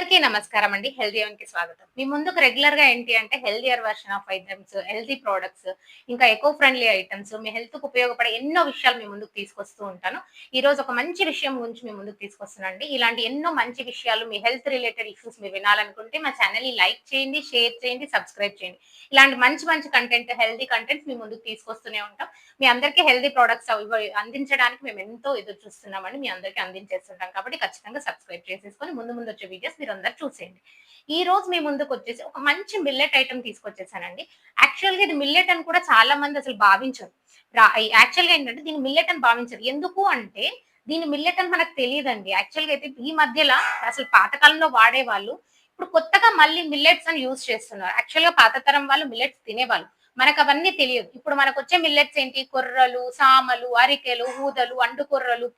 అందరికీ నమస్కారం అండి. హెల్దీ కి స్వాగతం. మీ ముందుకు రెగ్యులర్గా ఏంటి అంటే healthier version of items healthy products ఇంకా ఎకో ఫ్రెండ్లీ ఐటమ్స్ మీ హెల్త్కు ఉపయోగపడే ఎన్నో విషయాలు మీ ముందుకు తీసుకొస్తూ ఉంటాను. ఈ రోజు ఒక మంచి విషయం గురించి మీ ముందుకు తీసుకొస్తున్నానండి. ఇలాంటి ఎన్నో మంచి విషయాలు మీ హెల్త్ రిలేటెడ్ ఇష్యూస్ మీరు వినాలనుకుంటే మా ఛానల్ని లైక్ చేయండి షేర్ చేయండి సబ్స్క్రైబ్ చేయండి. ఇలాంటి మంచి మంచి కంటెంట్ హెల్దీ కంటెంట్స్ మీ ముందుకు తీసుకొస్తూనే ఉంటాం. మీ అందరికీ హెల్దీ ప్రోడక్ట్స్ అందించడానికి మేము ఎంతో ఎదురు చూస్తున్నామండి మీ అందరికీ అందించేస్తుంటాం. కాబట్టి ఖచ్చితంగా సబ్స్క్రైబ్ చేసేసుకొని ముందు ముందు వచ్చే వీడియోస్ మీరు అందరు చూసేయండి. ఈ రోజు మీ ముందుకు వచ్చేసి ఒక మంచి మిల్లెట్ ఐటమ్ తీసుకొచ్చేసానండి. యాక్చువల్గా ఇది మిల్లెట్ అని కూడా చాలా మంది అసలు భావించరు. యాక్చువల్గా ఏంటంటే దీన్ని మిల్లెట్ అని భావించరు. ఎందుకు అంటే దీని మిల్లెట్ అని మనకు తెలియదండి. యాక్చువల్గా అయితే ఈ మధ్యలో అసలు పాతకాలంలో వాడేవాళ్ళు ఇప్పుడు కొత్తగా మళ్ళీ మిల్లెట్స్ అని యూజ్ చేస్తున్నారు. యాక్చువల్గా పాత తరం వాళ్ళు మిల్లెట్స్ తినేవాళ్ళు. మనకు అవన్నీ తెలియదు. ఇప్పుడు మనకు వచ్చే మిల్లెట్స్ ఏంటి? కొర్రలు సామలు అరికెలు ఊదలు అండుకొర్రలు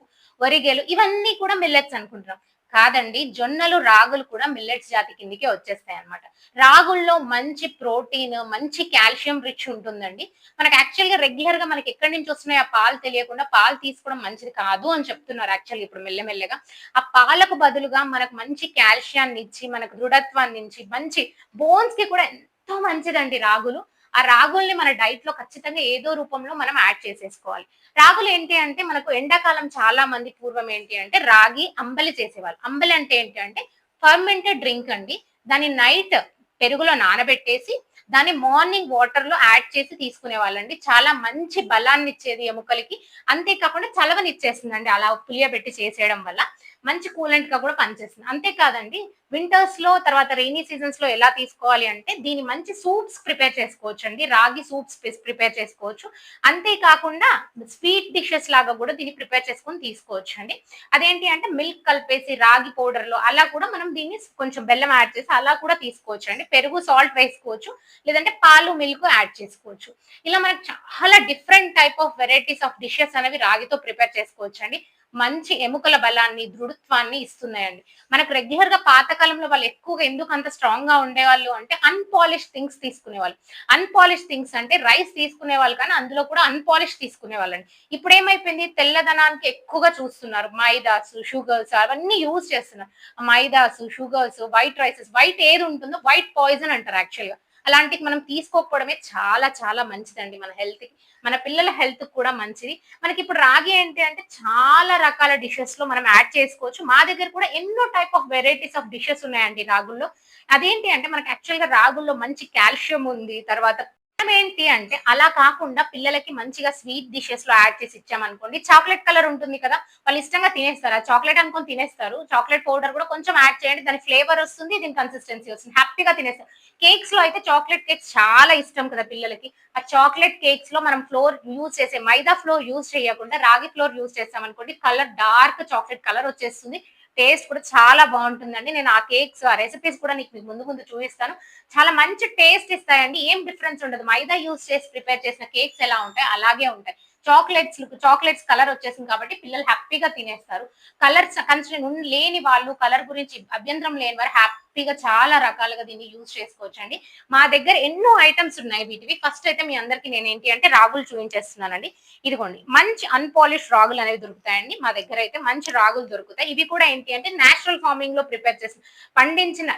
కొర్రలు ఇవన్నీ కూడా మిల్లెట్స్ అనుకుంటున్నాం. కాదండి జొన్నలు రాగులు కూడా మిల్లెట్స్ జాతి కిందకే వచ్చేస్తాయి అనమాట రాగుల్లో మంచి ప్రోటీన్ మంచి కాల్షియం రిచ్ ఉంటుందండి. మనకు యాక్చువల్గా రెగ్యులర్గా మనకి ఎక్కడి నుంచి వస్తున్నాయి ఆ పాలు తెలియకుండా పాలు తీసుకోవడం మంచిది కాదు అని చెప్తున్నారు యాక్చువల్ ఇప్పుడు మెల్లమెల్లగా. ఆ పాలకు బదులుగా మనకు మంచి కాల్షియాన్ని ఇచ్చి మనకు దృఢత్వాన్ని ఇచ్చి మంచి బోన్స్కి కూడా ఎంతో మంచిదండి రాగులు. ఆ రాగుల్ని మన డైట్లో ఖచ్చితంగా ఏదో రూపంలో మనం యాడ్ చేసేసుకోవాలి. రాగులు ఏంటి అంటే మనకు ఎండాకాలం చాలా మంది పూర్వం ఏంటి అంటే రాగి అంబలి చేసేవాళ్ళు. అంబలి అంటే ఏంటి అంటే ఫర్మెంటెడ్ డ్రింక్ అండి. దాన్ని నైట్ పెరుగులో నానబెట్టేసి దాన్ని మార్నింగ్ వాటర్లో యాడ్ చేసి తీసుకునే వాళ్ళండి చాలా మంచి బలాన్ని ఇచ్చేది ఎముకలకి అంతేకాకుండా చలవని ఇచ్చేస్తుందండి అలా పులియబెట్టి చేసేయడం వల్ల. మంచి కూలెంట్గా కూడా పనిచేస్తుంది. అంతేకాదండి వింటర్స్లో తర్వాత రెయినీ సీజన్స్లో ఎలా తీసుకోవాలి అంటే దీని మంచి సూప్స్ ప్రిపేర్ చేసుకోవచ్చు అండి రాగి సూప్స్ ప్రిపేర్ చేసుకోవచ్చు. అంతేకాకుండా స్వీట్ డిషెస్ లాగా కూడా దీన్ని ప్రిపేర్ చేసుకొని తీసుకోవచ్చు అండి అదేంటి అంటే మిల్క్ కలిపేసి రాగి పౌడర్లో అలా కూడా మనం దీన్ని కొంచెం బెల్లం యాడ్ చేసి అలా కూడా తీసుకోవచ్చు అండి పెరుగు సాల్ట్ వేసుకోవచ్చు. లేదంటే పాలు మిల్క్ యాడ్ చేసుకోవచ్చు. ఇలా మనకు చాలా different type of varieties of dishes అనేవి రాగితో ప్రిపేర్ చేసుకోవచ్చు అండి మంచి ఎముకల బలాన్ని దృఢత్వాన్ని ఇస్తున్నాయండి. మనకు రెగ్యులర్గా పాతకాలంలో వాళ్ళు ఎక్కువగా ఎందుకు అంత స్ట్రాంగ్గా ఉండేవాళ్ళు అంటే అన్పాలిష్ థింగ్స్ తీసుకునేవాళ్ళు. అన్పాలిష్ థింగ్స్ అంటే రైస్ తీసుకునే వాళ్ళు కానీ అందులో కూడా అన్పాలిష్ తీసుకునే వాళ్ళండి ఇప్పుడు ఏమైపోయింది? తెల్లదనానికి ఎక్కువగా చూస్తున్నారు. మైదాస్ షుగర్స్ అవన్నీ యూజ్ చేస్తున్నారు. Maidas sugars white rices white ఏది ఉంటుందో వైట్ పాయిజన్ అంటారు యాక్చువల్గా అలాంటివి మనం తీసుకోకపోవడమే చాలా చాలా మంచిదండి మన హెల్త్కి మన పిల్లల హెల్త్ కూడా మంచిది. మనకి ఇప్పుడు రాగి ఏంటి అంటే చాలా రకాల డిషెస్లో మనం యాడ్ చేసుకోవచ్చు. మా దగ్గర కూడా ఎన్నో type of varieties of dishes ఉన్నాయండి రాగుల్లో. అదేంటి అంటే మనకి యాక్చువల్గా రాగుల్లో మంచి కాల్షియం ఉంది. తర్వాత ఏంటి అంటే అలా కాకుండా పిల్లలకి మంచిగా స్వీట్ డిషెస్లో యాడ్ చేసి ఇచ్చామనుకోండి చాక్లెట్ కలర్ ఉంటుంది కదా వాళ్ళు ఇష్టంగా తినేస్తారు. ఆ చాక్లెట్ అనుకొని తినేస్తారు. చాక్లెట్ పౌడర్ కూడా కొంచెం యాడ్ చేయండి దాని ఫ్లేవర్ వస్తుంది దీని కన్సిస్టెన్సీ వస్తుంది. హ్యాపీగా తినేస్తారు. కేక్స్లో అయితే చాక్లెట్ కేక్స్ చాలా ఇష్టం కదా పిల్లలకి. ఆ చాక్లెట్ కేక్స్లో మనం ఫ్లోర్ యూజ్ చేసే మైదా ఫ్లోర్ యూజ్ చేయకుండా రాగి ఫ్లోర్ యూజ్ చేస్తాం అనుకోండి కలర్ డార్క్ చాక్లెట్ కలర్ వచ్చేస్తుంది. టేస్ట్ కూడా చాలా బాగుంటుందండి. నేను ఆ కేక్స్ ఆ రెసిపీస్ కూడా నీకు ముందు ముందు చూపిస్తాను. చాలా మంచి టేస్ట్ ఇస్తాయండి. ఏం డిఫరెన్స్ ఉండదు. మైదా యూస్ చేసి ప్రిపేర్ చేసిన కేక్స్ ఎలా ఉంటాయి అలాగే ఉంటాయి. చాక్లెట్స్ చాక్లెట్స్ కలర్ వచ్చేసింది కాబట్టి పిల్లలు హ్యాపీగా తినేస్తారు. కలర్స్ కన్సర్న్ లేని వాళ్ళు కలర్ గురించి అభ్యంతరం లేని వారు హ్యాపీగా చాలా రకాలుగా దీన్ని యూజ్ చేసుకోవచ్చు అండి మా దగ్గర ఎన్నో ఐటమ్స్ ఉన్నాయి వీటివి. ఫస్ట్ అయితే మీ అందరికి నేను ఏంటి అంటే రాగులు చూపించేస్తున్నానండి. ఇదిగోండి మంచి అన్పాలిష్ రాగులు అనేవి దొరుకుతాయండి. మా దగ్గర అయితే మంచి రాగులు దొరుకుతాయి. ఇవి కూడా ఏంటి అంటే నేచురల్ ఫార్మింగ్లో ప్రిపేర్ చేసిన పండించిన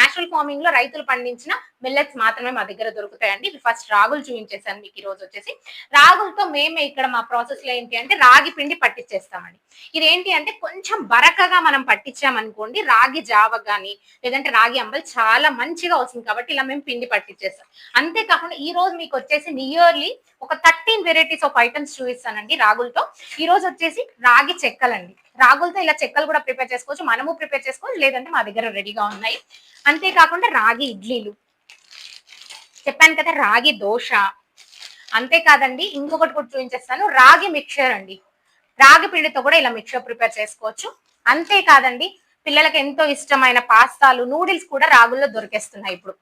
నేచురల్ ఫార్మింగ్లో రైతులు పండించిన మిల్లెట్స్ మాత్రమే మా దగ్గర దొరుకుతాయండి. ఇవి ఫస్ట్ రాగులు చూపించేసాను మీకు ఈ రోజు వచ్చేసి. రాగులతో మేమే ఇక్కడ మా ప్రాసెస్లో ఏంటి అంటే రాగి పిండి పట్టించేస్తామండి. ఇది ఏంటి అంటే కొంచెం బరకగా మనం పట్టించామనుకోండి రాగి జావ కానీ లేదంటే రాగి అంబల్ చాలా మంచిగా వస్తుంది కాబట్టి ఇలా మేము పిండి పట్టించేస్తాం. అంతేకాకుండా ఈ రోజు మీకు వచ్చేసి నియర్లీ ఒక థర్టీన్ వెరైటీస్ ఆఫ్ ఐటమ్స్ చూపిస్తానండి రాగులతో. ఈ రోజు వచ్చేసి రాగి చెక్కలండి. రాగులతో ఇలా చెక్కలు కూడా ప్రిపేర్ చేసుకోవచ్చు. మనము ప్రిపేర్ చేసుకోవచ్చు. లేదంటే మా దగ్గర రెడీగా ఉన్నాయి. అంతేకాకుండా రాగి ఇడ్లీలు. చెప్పాను కదా రాగి దోశ. అంతేకాదండి ఇంకొకటి కూడా చూపించేస్తాను. రాగి మిక్చర్ అండి. రాగి పిండితో కూడా ఇలా మిక్చర్ ప్రిపేర్ చేసుకోవచ్చు. అంతేకాదండి పిల్లలకు ఎంతో ఇష్టమైన పాస్తాలు నూడిల్స్ కూడా రాగుల్లో దొరికేస్తున్నాయి ఇప్పుడు.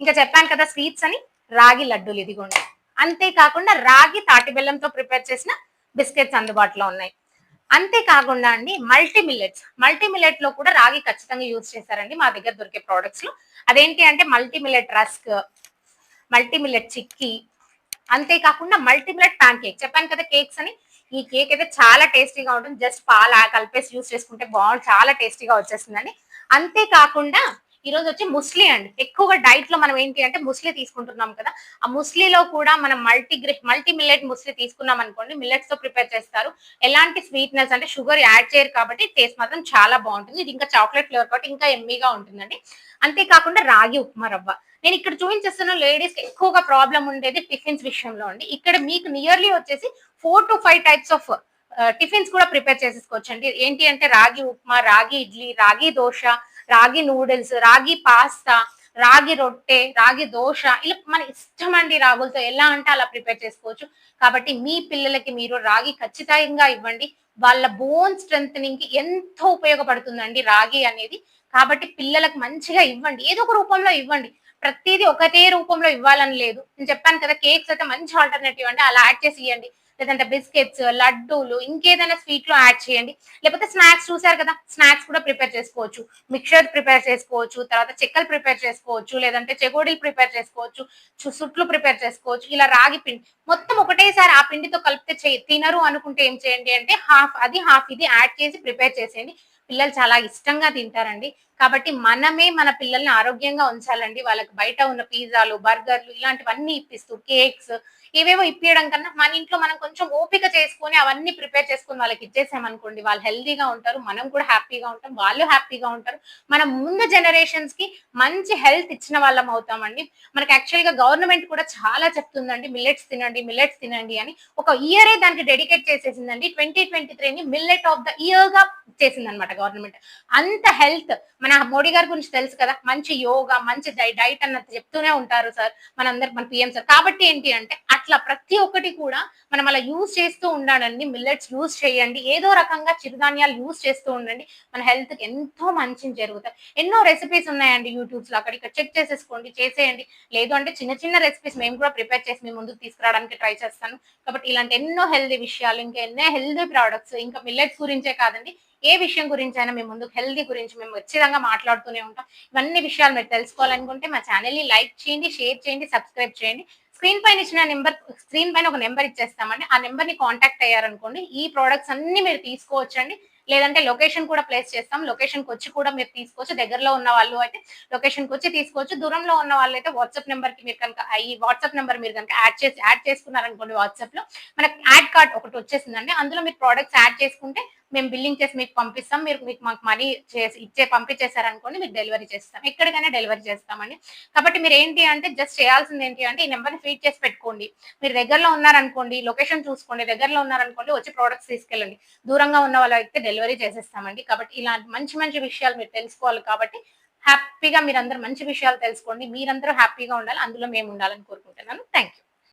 ఇంకా చెప్పాను కదా స్వీట్స్ అని రాగి లడ్డూలు ఇదిగోండి. అంతేకాకుండా రాగి తాటి బెల్లంతో ప్రిపేర్ చేసిన బిస్కెట్స్ అందుబాటులో ఉన్నాయి. అంతేకాకుండా అండి మల్టీ మిల్లెట్స్ మల్టీ మిల్లెట్లో కూడా రాగి ఖచ్చితంగా యూజ్ చేశారండి మా దగ్గర దొరికే ప్రోడక్ట్స్లో. అదేంటి అంటే multi millet rusk multi millet chikki అంతేకాకుండా మల్టీ మిల్లెట్ ప్యాన్ కేక్ చెప్పాను కదా కేక్స్ అని ఈ కేక్ అయితే చాలా టేస్టీగా ఉంటుంది. జస్ట్ పాల కలిపేసి యూస్ చేసుకుంటే బాగుంది చాలా టేస్టీగా వచ్చేస్తుందండి. అంతేకాకుండా ఈ రోజు వచ్చి ముస్లీ అండి. ఎక్కువగా డైట్లో మనం ఏంటి అంటే ముస్లీ తీసుకుంటున్నాం కదా. ఆ ముస్లీలో కూడా మనం మల్టీ మల్టీ మిల్లెట్ ముస్లీ తీసుకున్నాం అనుకోండి మిల్లెట్స్తో ప్రిపేర్ చేస్తారు. ఎలాంటి స్వీట్నెస్ అంటే షుగర్ యాడ్ చేయరు కాబట్టి టేస్ట్ మాత్రం చాలా బాగుంటుంది. ఇది ఇంకా చాక్లెట్ ఫ్లేవర్ కాబట్టి ఇంకా ఎమ్మీగా ఉంటుందండి. అంతేకాకుండా రాగి ఉప్మా రవ్వ. నేను ఇక్కడ చూపించేస్తున్న లేడీస్ ఎక్కువగా ప్రాబ్లం ఉండేది టిఫిన్స్ విషయంలో అండి. ఇక్కడ మీకు నియర్లీ వచ్చేసి four to five types of tiffins కూడా ప్రిపేర్ చేసేసుకోవచ్చు అండి ఏంటి అంటే రాగి ఉప్మా రాగి ఇడ్లీ రాగి దోశ రాగి నూడిల్స్ రాగి పాస్తా రాగి రొట్టె రాగి దోశ. ఇలా మన ఇష్టం అండి రాగులతో ఎలా అంటే అలా ప్రిపేర్ చేసుకోవచ్చు. కాబట్టి మీ పిల్లలకి మీరు రాగి ఖచ్చితంగా ఇవ్వండి. వాళ్ళ బోన్ స్ట్రెంగ్ ఎంతో ఉపయోగపడుతుందండి రాగి అనేది. కాబట్టి పిల్లలకు మంచిగా ఇవ్వండి. ఏదో ఒక రూపంలో ఇవ్వండి. ప్రతిదీ ఒకటే రూపంలో ఇవ్వాలని లేదు. నేను చెప్పాను కదా కేక్స్ అయితే మంచి ఆల్టర్నేటివ్ అండి. అలా యాడ్ చేసి ఇవ్వండి లేదంటే బిస్కెట్స్ లడ్డూలు ఇంకేదైనా స్వీట్లో యాడ్ చేయండి. లేకపోతే స్నాక్స్ చూసారు కదా స్నాక్స్ కూడా ప్రిపేర్ చేసుకోవచ్చు. మిక్చర్ ప్రిపేర్ చేసుకోవచ్చు. తర్వాత చెక్కలు ప్రిపేర్ చేసుకోవచ్చు. లేదంటే చెగోడీలు ప్రిపేర్ చేసుకోవచ్చు. సుట్లు ప్రిపేర్ చేసుకోవచ్చు. ఇలా రాగి పిండి మొత్తం ఒకటేసారి ఆ పిండితో కలిపితే చేయి తినరు అనుకుంటే ఏం చేయండి అంటే హాఫ్ అది హాఫ్ ఇది యాడ్ చేసి ప్రిపేర్ చేసేయండి. పిల్లలు చాలా ఇష్టంగా తింటారండి. కాబట్టి మనమే మన పిల్లల్ని ఆరోగ్యంగా ఉంచాలండి. వాళ్ళకి బయట ఉన్న పిజ్జాలు బర్గర్లు ఇలాంటివన్నీ ఇప్పిస్తూ కేక్స్ ఏవేవో ఇప్పించడం కన్నా మన ఇంట్లో మనం కొంచెం ఓపిక చేసుకొని అవన్నీ ప్రిపేర్ చేసుకొని వాళ్ళకి ఇచ్చేసామనుకోండి వాళ్ళు హెల్దీగా ఉంటారు మనం కూడా హ్యాపీగా ఉంటాం వాళ్ళు హ్యాపీగా ఉంటారు. మనం ముందు జనరేషన్స్కి మంచి హెల్త్ ఇచ్చిన వాళ్ళం అవుతామండి. మనకి యాక్చువల్గా గవర్నమెంట్ కూడా చాలా చెప్తుందండి మిల్లెట్స్ తినండి మిల్లెట్స్ తినండి అని. ఒక ఇయరే దానికి డెడికేట్ చేసేసిందండి. ట్వంటీ ట్వంటీ త్రీని మిల్లెట్ ఆఫ్ ద ఇయర్గా చేసింది అనమాట గవర్నమెంట్. అంత హెల్త్. మన మోడీ గారి గురించి తెలుసు కదా మంచి యోగా మంచి డైట్ అన్నది చెప్తూనే ఉంటారు సార్ మనందరికి మన పిఎం సార్. కాబట్టి ఏంటి అంటే అట్లా ప్రతి ఒక్కటి కూడా మనం అలా యూజ్ చేస్తూ ఉండాలండి. మిల్లెట్స్ యూజ్ చేయండి. ఏదో రకంగా చిరుధాన్యాలు యూజ్ చేస్తూ ఉండండి. మన హెల్త్కి ఎంతో మంచి జరుగుతాయి. ఎన్నో రెసిపీస్ ఉన్నాయండి యూట్యూబ్స్లో అక్కడ ఇక్కడ చెక్ చేసేసుకోండి చేసేయండి. లేదు అంటే చిన్న చిన్న రెసిపీస్ మేము కూడా ప్రిపేర్ చేసి మీ ముందుకు తీసుకురావడానికి ట్రై చేస్తాను. కాబట్టి ఇలాంటి ఎన్నో హెల్దీ విషయాలు ఇంకా ఎన్నో హెల్దీ ప్రోడక్ట్స్ ఇంకా మిల్లెట్స్ గురించే కాదండి ఏ విషయం గురించి అయినా మేము ముందుకు హెల్దీ గురించి మేము ఖచ్చితంగా మాట్లాడుతూనే ఉంటాం. ఇవన్నీ విషయాలు మీరు తెలుసుకోవాలనుకుంటే మా ఛానల్ని లైక్ చేయండి షేర్ చేయండి సబ్స్క్రైబ్ చేయండి. స్క్రీన్ పైన ఇచ్చిన నెంబర్ స్క్రీన్ పైన ఒక నెంబర్ ఇచ్చేస్తామండి. ఆ నెంబర్ని కాంటాక్ట్ అయ్యారనుకోండి ఈ ప్రోడక్ట్స్ అన్ని మీరు తీసుకోవచ్చండి. లేదంటే లొకేషన్ కూడా ప్లేస్ చేస్తాం. లొకేషన్కి వచ్చి కూడా మీరు తీసుకోవచ్చు. దగ్గరలో ఉన్న వాళ్ళు అయితే లొకేషన్కి వచ్చి తీసుకోవచ్చు. దూరంలో ఉన్న వాళ్ళు అయితే వాట్సాప్ నెంబర్కి మీరు కనుక ఈ వాట్సాప్ నెంబర్ మీరు కనుక యాడ్ చేసి యాడ్ చేసుకున్నారనుకోండి వాట్సాప్లో మనకి యాడ్ కార్డ్ ఒకటి వచ్చేసిందండి. అందులో మీరు ప్రోడక్ట్స్ యాడ్ చేసుకుంటే మేము బిల్లింగ్ చేసి మీకు పంపిస్తాం. మీరు మీకు మాకు మనీ చేసి ఇచ్చే పంపించేశారనుకోండి మీకు డెలివరీ చేస్తాం. ఎక్కడికైనా డెలివరీ చేస్తామండి. కాబట్టి మీరు ఏంటి అంటే జస్ట్ చేయాల్సింది ఏంటి అంటే ఈ నెంబర్ని ఫీడ్ చేసి పెట్టుకోండి. మీరు దగ్గరలో ఉన్నారనుకోండి లొకేషన్ చూసుకోండి దగ్గరలో ఉన్నారనుకోండి వచ్చి ప్రోడక్ట్స్ తీసుకెళ్ళండి. దూరంగా ఉన్న వాళ్ళు అయితే డెలివరీ చేసేస్తామండి. కాబట్టి ఇలాంటి మంచి మంచి విషయాలు మీరు తెలుసుకోవాలి కాబట్టి హ్యాపీగా మీరందరూ మంచి విషయాలు తెలుసుకోండి. మీరందరూ హ్యాపీగా ఉండాలి. అందులో మేము ఉండాలని కోరుకుంటున్నాను. Thank you